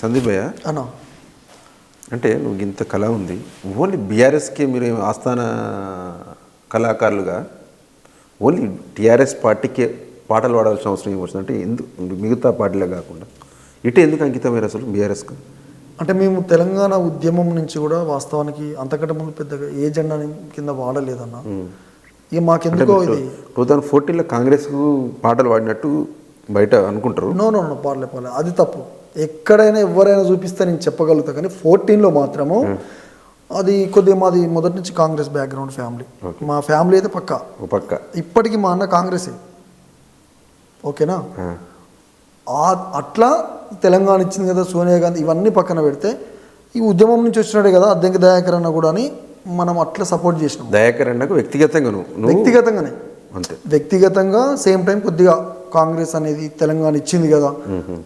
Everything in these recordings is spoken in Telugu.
సందీప్ భయ్య? అన్న అంటే నువ్వు ఇంత కళ ఉంది. ఓన్లీ బీఆర్ఎస్కి మీరు ఆస్థాన కళాకారులుగా ఓన్లీ టీఆర్ఎస్ పార్టీకే పాటలు పాడాల్సిన అవసరం ఏమొస్తుంది అంటే ఎందుకు మిగతా పార్టీలే కాకుండా ఇటు ఎందుకు అంకితమైన అసలు బీఆర్ఎస్కి? అంటే మేము తెలంగాణ ఉద్యమం నుంచి కూడా వాస్తవానికి అంతకంటే ముందు పెద్దగా ఏ జెండా కింద వాడలేదన్న. ఇక మాకెందుకో ఇది? టూ థౌజండ్ ఫోర్టీన్లో కాంగ్రెస్కు పాటలు పాడినట్టు బయట అనుకుంటారు? నో నో నో పాడలే పాడలే. అది తప్పు. ఎక్కడైనా ఎవరైనా చూపిస్తే నేను చెప్పగలుగుతా కానీ ఫోర్టీన్లో మాత్రము అది కొద్దిగా మాది మొదటి నుంచి కాంగ్రెస్ బ్యాక్గ్రౌండ్ ఫ్యామిలీ. మా ఫ్యామిలీ అయితే పక్కా. పక్క. ఇప్పటికీ మా అన్న కాంగ్రెసే. ఓకేనా? అట్లా తెలంగాణ ఇచ్చింది కదా సోనియా గాంధీ ఇవన్నీ పక్కన పెడితే ఈ ఉద్యమం నుంచి వచ్చినాడే కదా అద్దెంకి దయాకర్ అన్న కూడా అని మనం అట్లా సపోర్ట్ చేసినాం. దయాకర్ అన్నకు వ్యక్తిగతంగా వ్యక్తిగతంగానే. అంతే. వ్యక్తిగతంగా సేమ్ టైం కొద్దిగా కాంగ్రెస్ అనేది తెలంగాణ ఇచ్చింది కదా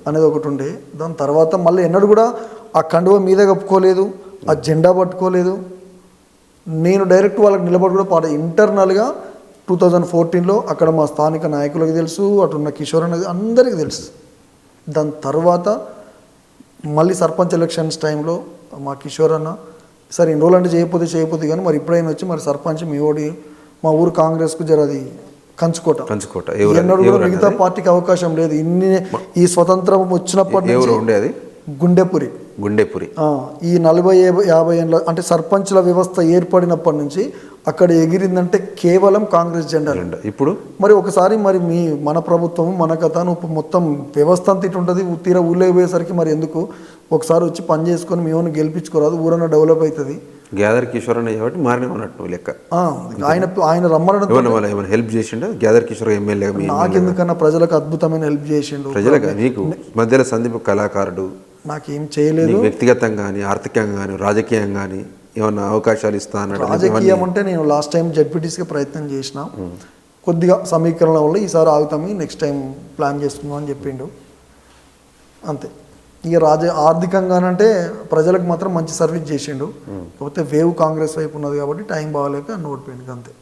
అనేది ఒకటి ఉండే. దాని తర్వాత మళ్ళీ ఎన్నడూ కూడా ఆ కండువ మీద కప్పుకోలేదు ఆ జెండా పట్టుకోలేదు. నేను డైరెక్ట్ వాళ్ళకి నిలబడి కూడా పాట ఇంటర్నల్గా టూ థౌజండ్ ఫోర్టీన్లో అక్కడ మా స్థానిక నాయకులకు తెలుసు అటున్న కిషోర్ అనేది అందరికీ తెలుసు. దాని తర్వాత మళ్ళీ సర్పంచ్ ఎలక్షన్స్ టైంలో మా కిషోర్ అన్న సరే ఇన్ని రోజులు అంటే చేయకపోతే చేయకపోతే కానీ మరి ఇప్పుడైనా వచ్చి మరి సర్పంచ్ మీ ఓడి మా ఊరు కాంగ్రెస్కు జర అది కంచుకోట. కంచుకోట ఎన్నడూ మిగతా పార్టీకి అవకాశం లేదు. ఇన్ని ఈ స్వతంత్రం వచ్చినప్పటి ఎవరు నుంచి ఉండే అది గుండెపురి. గుండెపురి ఈ నలభై యాభై- ఏళ్ళ అంటే సర్పంచ్ల వ్యవస్థ ఏర్పడినప్పటి నుంచి అక్కడ ఎగిరిందంటే కేవలం కాంగ్రెస్ జెండా. ఇప్పుడు? మరి ఒకసారి మరి మీ మన ప్రభుత్వం మన కథ మొత్తం వ్యవస్థ అంతా ఇటు ఉంటుంది తీరా ఊళ్ళో పోయేసరికి మరి ఎందుకు ఒకసారి వచ్చి పని చేసుకొని మేము గెలిపించుకోరాదు ఊరన్నా డెవలప్ అవుతుంది? గ్యాదర్ కిషోర్ అన్న కాబట్టి మారిన ఉన్నట్టు నువ్వు లెక్క. ఆయన ఆయన ఏమైనా హెల్ప్ చేసిండా? గ్యాదర్ కిషోర్ ఎమ్మెల్యే నాకెందుకన్నా ప్రజలకు అద్భుతమైన హెల్ప్ చేసిండు. ప్రజలకు? నీకు మధ్యలో సందీప్ కళాకారుడు. నాకేం చేయలేదు. వ్యక్తిగతంగా కానీ ఆర్థికంగా కానీ రాజకీయంగా కానీ ఏమన్నా అవకాశాలు ఇస్తా అన్నాడు రాజకీయం అంటే నేను లాస్ట్ టైం జడ్పీటీస్కి ప్రయత్నం చేసిన. కొద్దిగా సమీకరణ వల్ల ఈసారి ఆగుతాము నెక్స్ట్ టైం ప్లాన్ చేసుకుందాం అని చెప్పిండు. అంతే. ఇక రాజ ఆర్థికంగానంటే ప్రజలకు మాత్రం మంచి సర్వీస్ చేసిండు. కాకపోతే వేవ్ కాంగ్రెస్ వైపు ఉన్నది కాబట్టి టైం బాగాలేక ఓడిపోయింది అంతే.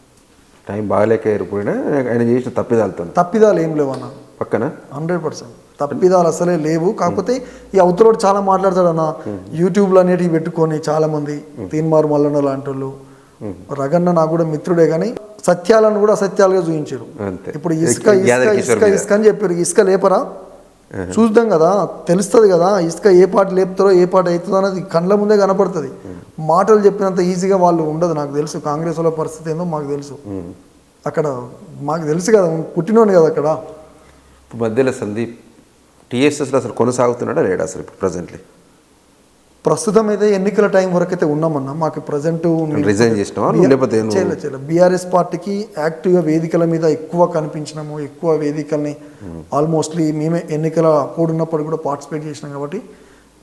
టైం బాగాలేక ఏరిపోయినా ఆయన చేసిన తప్పిదాలతో తప్పిదాలు ఏం లేవు అన్న. పక్కన? Hundred percent. తప్పిదాలు అసలే లేవు. కాకపోతే ఈ అవతలోడు చాలా మాట్లాడతాడు అన్న. యూట్యూబ్లో అనేటివి పెట్టుకొని చాలా మంది తీన్మార్ మల్లన్న లాంటి వాళ్ళు రగన్న నాకు కూడా మిత్రుడే కానీ సత్యాలను కూడా అసత్యాలుగా చూపించారు. ఇప్పుడు ఇసుక ఇసుక ఇసుక. ఇసుక అని చెప్పారు. ఇసుక లేపరా? చూద్దాం కదా తెలుస్తుంది కదా ఇసుక ఏ పాట లేపుతారో ఏ పాట అవుతుందో అనేది కళ్ళ ముందే కనపడుతుంది. మాటలు చెప్పినంత ఈజీగా వాళ్ళు ఉండదు నాకు తెలుసు. కాంగ్రెస్ వాళ్ళ పరిస్థితి ఏందో మాకు తెలుసు. అక్కడ మాకు తెలుసు కదా పుట్టినోని కదా అక్కడ. మధ్యలో సందీప్ టీఎస్ఎస్లో అసలు కొనసాగుతున్నాడా లేడా అసలు ఇప్పుడు ప్రజెంట్లీ ప్రస్తుతం అయితే ఎన్నికల టైం వరకు అయితే ఉన్నామన్నా మాకు ప్రజెంట్ రిజైన్ చేయలేదు బీఆర్ఎస్ పార్టీకి యాక్టివ్గా వేదికల మీద ఎక్కువ కనిపించినాము ఎక్కువ వేదికల్ని ఆల్మోస్ట్లీ మేమే ఎన్నికల కూడున్నప్పుడు కూడా పార్టిసిపేట్ చేసినాం కాబట్టి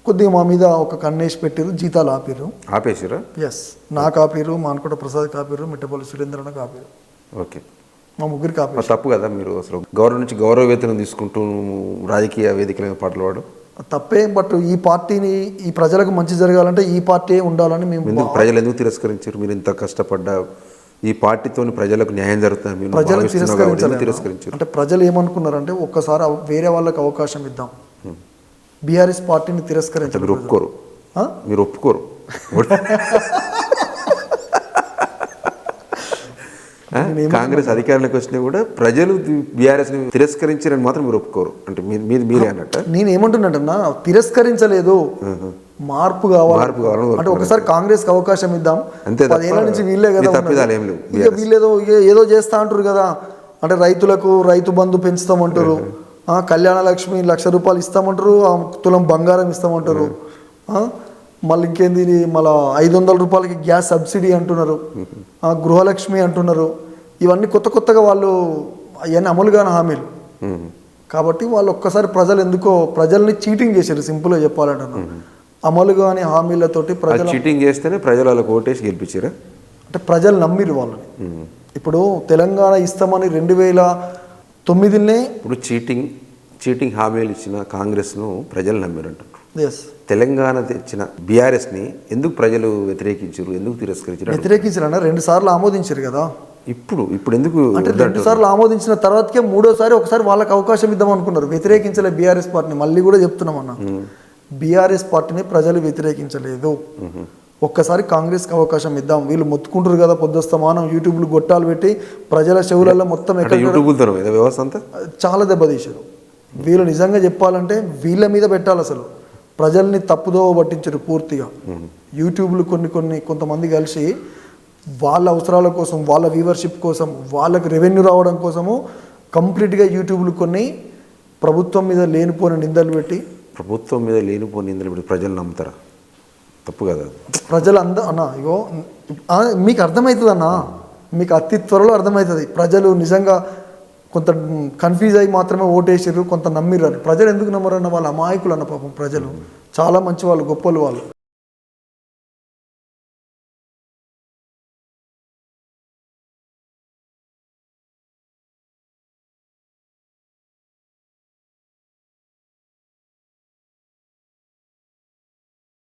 కొద్దిగా మా మీద ఒక కన్నేసి పెట్టారు జీతాలు ఆపిర్రు. ఆపేసిరా ఎస్ నాకు ఆపిర్రు మానకోట ప్రసాద్ కాపిర్రు మిట్టపల్లి సురేంద్రన కాపిర్రు ఓకే. మా ముగ్గురికి మరి తప్పు కదా మీరు అసలు గౌరవం నుంచి గౌరవ వేతనం తీసుకుంటూ రాజకీయ వేదికల మీద పాటలు పాడు తప్పే బట్ ఈ పార్టీని ఈ ప్రజలకు మంచి జరగాలంటే ఈ పార్టీ ఉండాలని మేము ప్రజలు ఎందుకు తిరస్కరించారు? మీరు ఇంత కష్టపడ్డా ఈ పార్టీతో ప్రజలకు న్యాయం జరుగుతుంది ప్రజలకు తిరస్కరించారు? అంటే ప్రజలు ఏమనుకున్నారంటే ఒక్కసారి వేరే వాళ్ళకి అవకాశం ఇద్దాం. బీఆర్ఎస్ పార్టీని తిరస్కరించారు మీరు ఒప్పుకోరు? మీరు ఒప్పుకోరు ఆ? కాంగ్రెస్ అధికారంలోకి వచ్చినా కూడా ప్రజలు బీఆర్ఎస్ని తిరస్కరించారని మాత్రం మీరు ఒప్పుకోరు. అంటే మీ- మీది మీరే అన్నట్ట? నేను ఏమంటున్నాడన్నా తిరస్కరించలేదు. మార్పు కావాలి. మార్పు కావాలని అంటే ఒకసారి కాంగ్రెస్కి అవకాశం ఇద్దాం. అంతే పదేళ్ళ నుంచి వీళ్ళే కదా ఇక వీళ్ళేదో ఏదో చేస్తా అంటారు కదా. అంటే రైతులకు రైతు బంధు పెంచుతామంటారు కళ్యాణ లక్ష్మి లక్ష రూపాయలు ఇస్తామంటారు ఆ, తులం బంగారం ఇస్తామంటారు మళ్ళీ ఇంకేంది మళ్ళా ఐదు వందల రూపాయలకి గ్యాస్ సబ్సిడీ అంటున్నారు. గృహలక్ష్మి అంటున్నారు. ఇవన్నీ కొత్త కొత్తగా వాళ్ళు అవన్నీ అమలు కాని హామీలు. కాబట్టి వాళ్ళు ఒక్కసారి ప్రజలు ఎందుకో ప్రజల్ని చీటింగ్ చేశారు సింపుల్గా చెప్పాలంటే అమలు కాని హామీలతోటి ప్రజలు చీటింగ్ చేస్తేనే ప్రజలు వాళ్ళకి ఓటేసి గెలిపించారా? అంటే ప్రజలు నమ్మిరు వాళ్ళని. ఇప్పుడు తెలంగాణ ఇస్తామని రెండు వేల తొమ్మిదినే ఇప్పుడు చీటింగ్ చీటింగ్ హామీలు ఇచ్చిన కాంగ్రెస్ను ప్రజలు నమ్మారంటారు తెలంగాణ తెచ్చిన బీఆర్ఎస్ని ఎందుకు ప్రజలు వ్యతిరేకించారు? ఎందుకు తిరస్కరించారు? వ్యతిరేకించారన్న రెండు సార్లు ఆమోదించారు కదా. ఇప్పుడు ఇప్పుడు ఎందుకు అంటే రెండు సార్లు ఆమోదించిన తర్వాతకే మూడోసారి ఒకసారి వాళ్ళకి అవకాశం ఇద్దాం అనుకున్నారు వ్యతిరేకించలే బీఆర్ఎస్ పార్టీని. మళ్ళీ కూడా చెప్తున్నాం అన్న బీఆర్ఎస్ పార్టీని ప్రజలు వ్యతిరేకించలేదు. ఒక్కసారి కాంగ్రెస్కి అవకాశం ఇద్దాం. వీళ్ళు మొత్తుకుంటారు కదా పొద్దుస్తమానం యూట్యూబ్లు గొట్టాలు పెట్టి ప్రజల చెవులలో మొత్తం వ్యవస్థ అంతా? చాలా దెబ్బతీశారు. వీళ్ళు నిజంగా చెప్పాలంటే వీళ్ళ మీద పెట్టాలి అసలు ప్రజల్ని తప్పుదోవ పట్టించారు పూర్తిగా. యూట్యూబ్లు కొన్ని కొన్ని కొంతమంది కలిసి వాళ్ళ అవసరాల కోసం వాళ్ళ వ్యూవర్షిప్ కోసం వాళ్ళకి రెవెన్యూ రావడం కోసము కంప్లీట్గా యూట్యూబ్లు కొన్ని ప్రభుత్వం మీద లేనిపోయిన నిందలు పెట్టి ప్రభుత్వం మీద లేనిపోని నిందలు పెట్టి ప్రజలు నమ్ముతారా? తప్పు కదా ప్రజలు అంద అన్న ఇగో మీకు అర్థమవుతుంది అన్న మీకు అతి త్వరలో అర్థమవుతుంది ప్రజలు నిజంగా కొంత కన్ఫ్యూజ్ అయ్యి మాత్రమే ఓటేసారు కొంత నమ్మిర్రు. ప్రజలు ఎందుకు నమ్మరన్న వాళ్ళ అమాయకులు అన్న పాపం ప్రజలు. చాలా మంచి వాళ్ళు గొప్పలు వాళ్ళు.